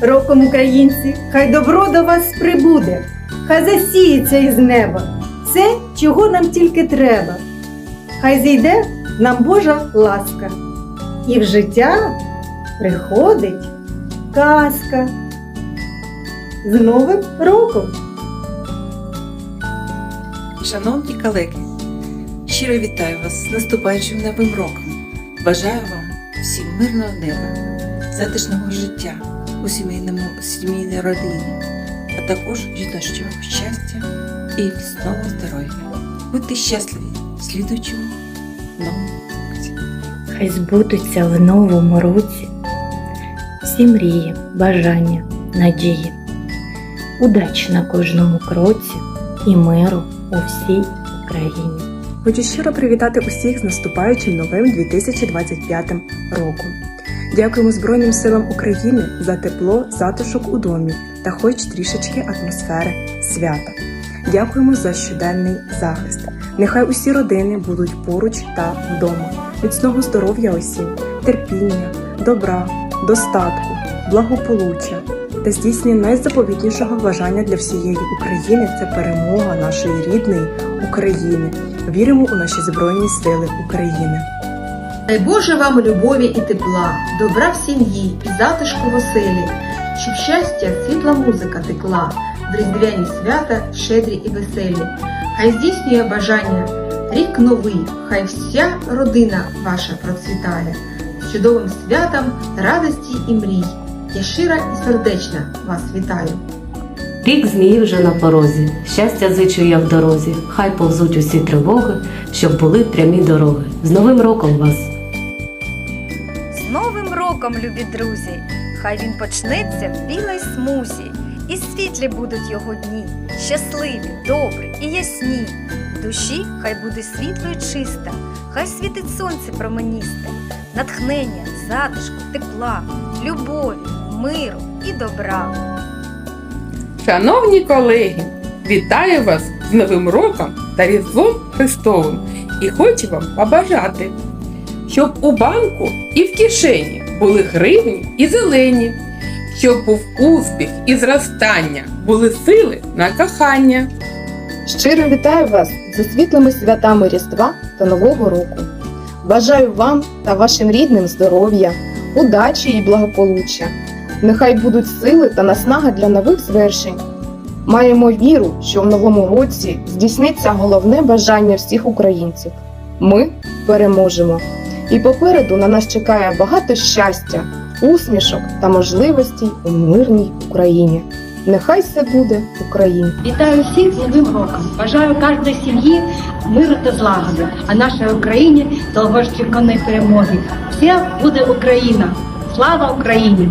роком, українці, хай добро до вас прибуде, хай засіється із неба все, чого нам тільки треба. Хай зійде нам Божа ласка, і в життя приходить казка. З Новим роком! Шановні колеги, щиро вітаю вас з наступаючим новим роком. Бажаю вам всім мирного неба, затишного життя у сімейному сімейній родині, а також жіночого щастя і міцного здоров'я. Будьте щасливі в слідуючому новому році. Хай збудуться в новому році всі мрії, бажання, надії, удач на кожному кроці і миру у всій Україні. Хочу щиро привітати усіх з наступаючим новим 2025 роком. Дякуємо Збройним силам України за тепло, затишок у домі та хоч трішечки атмосфери свята. Дякуємо за щоденний захист. Нехай усі родини будуть поруч та вдома. Міцного здоров'я усім, терпіння, добра, достатку, благополуччя та здійснення найзаповітнішого бажання для всієї України це перемога нашої рідної України. Віримо у наші Збройні Сили України. Дай Боже вам любові і тепла, добра в сім'ї і затишку в оселі, щоб щастя, світла музика текла, в різдвяні свята щедрі і веселі. Хай здійснює бажання рік новий, хай вся родина ваша процвітає. З чудовим святом радості і мрій. Я щира і сердечна вас вітаю. Рік змії вже на порозі, щастя зичу я в дорозі, хай повзуть усі тривоги, щоб були прямі дороги. З Новим роком вас! Новим роком, любі друзі! Хай він почнеться в білій смузі, і світлі будуть його дні, щасливі, добрі і ясні. Душі хай буде світло і чиста, хай світить сонце променісте, натхнення, затишку, тепла, любові, миру і добра. Шановні колеги, вітаю вас з Новим роком та Різдвом Христовим і хочу вам побажати, щоб у банку і в кишені були гривні і зелені, щоб був успіх і зростання, були сили на кохання. Щиро вітаю вас зі світлими святами Різдва та Нового року. Бажаю вам та вашим рідним здоров'я, удачі і благополуччя. Нехай будуть сили та наснага для нових звершень. Маємо віру, що в новому році здійсниться головне бажання всіх українців. Ми переможемо. І попереду на нас чекає багато щастя, усмішок та можливостей у мирній Україні. Нехай все буде Україна! Вітаю всіх з Новим роком. Бажаю кожній сім'ї миру та злагоди, а нашій Україні довгожчіконої перемоги. Вся буде Україна! Слава Україні!